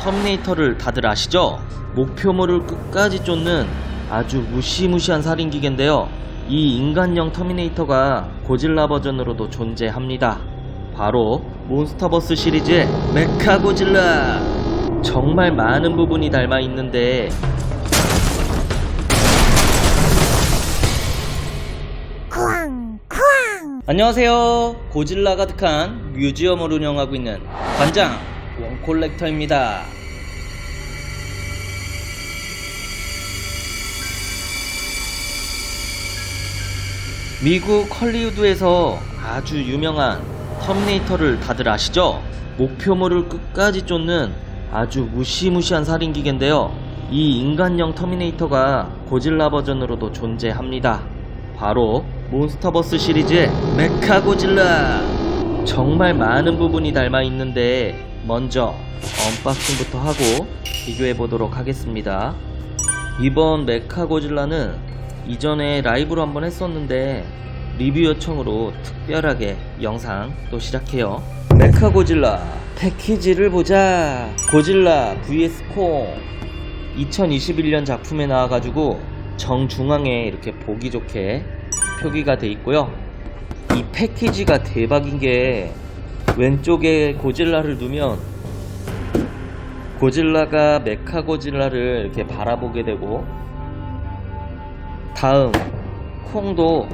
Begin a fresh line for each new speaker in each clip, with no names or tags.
터미네이터를 다들 아시죠? 목표물을 끝까지 쫓는 아주 무시무시한 살인기계인데요. 이 인간형 터미네이터가 고질라 버전으로도 존재합니다. 바로 몬스터버스 시리즈의 메카 고질라. 정말 많은 부분이 닮아 있는데 안녕하세요. 고질라 가득한 뮤지엄을 운영하고 있는 관장 원콜렉터입니다. 미국 헐리우드에서 아주 유명한 터미네이터를 다들 아시죠? 목표물을 끝까지 쫓는 아주 무시무시한 살인기계인데요. 이 인간형 터미네이터가 고질라 버전으로도 존재합니다. 바로 몬스터버스 시리즈의 메카 고질라. 정말 많은 부분이 닮아 있는데 먼저 언박싱부터 하고 비교해 보도록 하겠습니다. 이번 메카 고질라는 이전에 라이브로 한번 했었는데 리뷰 요청으로 특별하게 영상 또 시작해요. 메카 고질라 패키지를 보자. 고질라 vs 콩 2021년 작품에 나와가지고 정중앙에 이렇게 보기 좋게 표기가 돼 있고요. 이 패키지가 대박인 게 왼쪽에 고질라를 두면 고질라가 메카 고질라를 이렇게 바라보게 되고 다음 콩도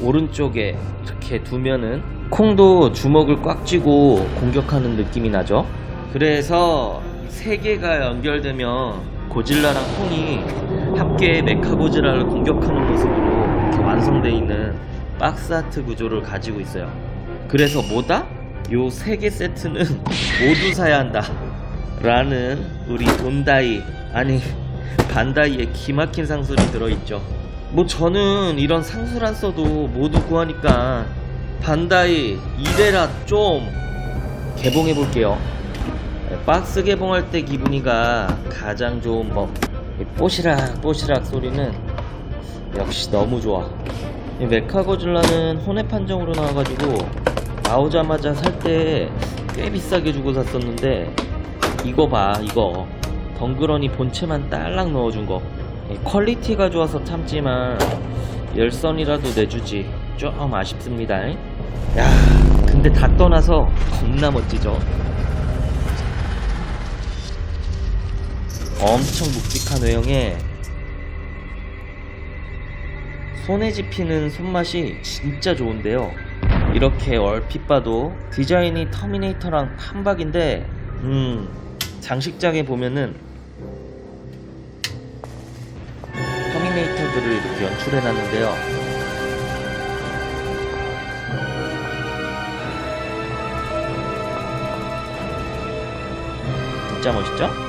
오른쪽에 이렇게 두면은 콩도 주먹을 꽉 쥐고 공격하는 느낌이 나죠. 그래서 세 개가 연결되면 고질라랑 콩이 함께 메카 고질라를 공격하는 모습으로 완성되어 있는 박스 아트 구조를 가지고 있어요. 그래서 뭐다? 요 세 개 세트는 모두 사야 한다. 라는 우리 돈다이 아니 반다이의 기막힌 상술이 들어있죠. 뭐 저는 이런 상술 안 써도 모두 구하니까 반다이 이래라 좀 개봉해 볼게요. 박스 개봉할 때 기분이가 가장 좋은 법. 이 뽀시락 뽀시락 소리는 역시 너무 좋아. 이 메카고질라는 혼합 판정으로 나와가지고 나오자마자 살 때 꽤 비싸게 주고 샀었는데 이거 봐 이거. 덩그러니 본체만 딸랑 넣어준 거. 이 퀄리티가 좋아서 참지만 열선이라도 내주지. 좀 아쉽습니다. 야 근데 다 떠나서 겁나 멋지죠? 엄청 묵직한 외형에 손에 집히는 손맛이 진짜 좋은데요. 이렇게 얼핏 봐도 디자인이 터미네이터랑 판박인데, 음, 장식장에 보면은 터미네이터들을 이렇게 연출해 놨는데요. 진짜 멋있죠?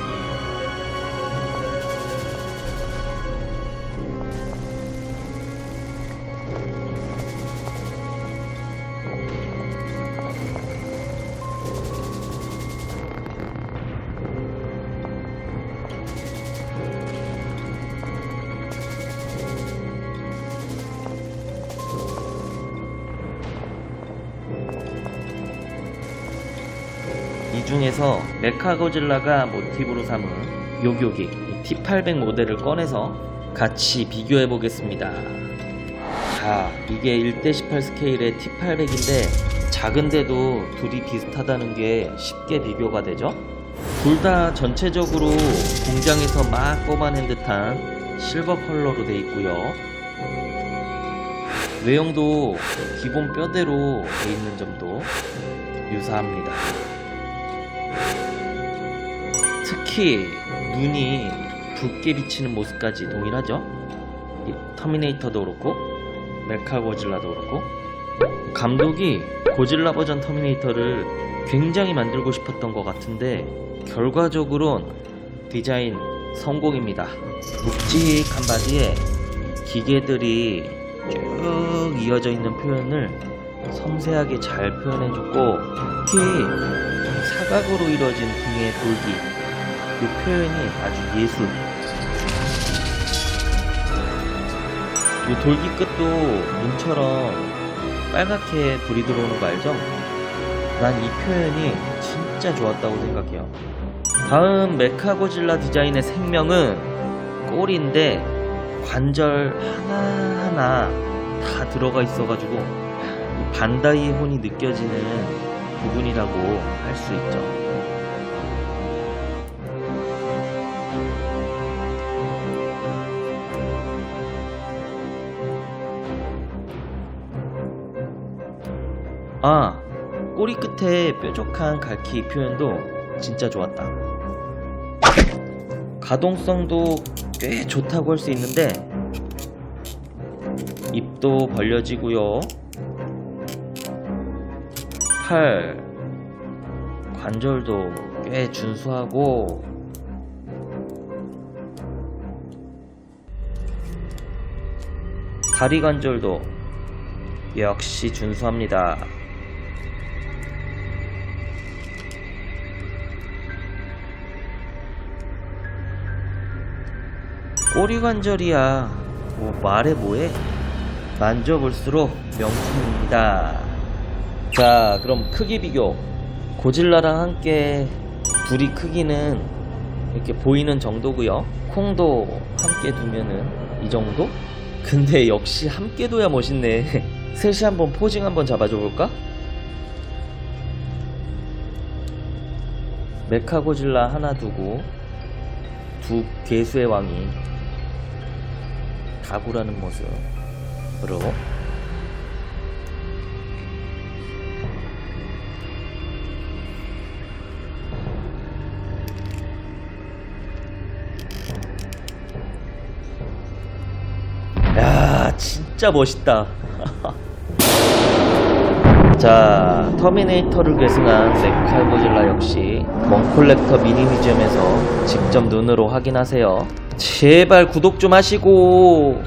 중에서 메카고질라가 모티브로 삼은 요교기 T800 모델을 꺼내서 같이 비교해 보겠습니다. 자, 이게 1대18 스케일의 T800인데 작은데도 둘이 비슷하다는 게 쉽게 비교가 되죠? 둘 다 전체적으로 공장에서 막 뽑아낸 듯한 실버 컬러로 돼 있고요. 외형도 기본 뼈대로 돼 있는 점도 유사합니다. 특히 눈이 붉게 비치는 모습까지 동일하죠. 이 터미네이터도 그렇고 메카 고질라도 그렇고 감독이 고질라 버전 터미네이터를 굉장히 만들고 싶었던 것 같은데 결과적으론 디자인 성공입니다. 묵직한 바디에 기계들이 쭉 이어져 있는 표현을 섬세하게 잘 표현해줬고 특히 사각으로 이루어진 등의 돌기 이 표현이 아주 예술 이 돌기 끝도 눈처럼 빨갛게 불이 들어오는 거 알죠? 난 이 표현이 진짜 좋았다고 생각해요. 다음 메카고질라 디자인의 생명은 꼬리인데 관절 하나하나 다 들어가 있어가지고 이 반다이의 혼이 느껴지는 부분이라고 할 수 있죠. 아, 꼬리 끝에 뾰족한 갈키 표현도 진짜 좋았다. 가동성도 꽤 좋다고 할 수 있는데 입도 벌려지고요. 팔 관절도 꽤 준수하고 다리 관절도 역시 준수합니다. 꼬리 관절이야. 뭐 말해 뭐해? 만져볼수록 명품입니다. 자, 그럼 크기 비교. 고질라랑 함께 둘이 크기는 이렇게 보이는 정도고요. 콩도 함께 두면은 이 정도? 근데 역시 함께 둬야 멋있네. 셋이 한번 포징 한번 잡아줘 볼까? 메카고질라 하나 두고 두 괴수의 왕이 가구라는 모습으로. 야 진짜 멋있다. 자 터미네이터를 계승한 메칼고질라 역시 원콜렉터 미니 뮤지엄에서 직접 눈으로 확인하세요 제발 구독 좀 하시고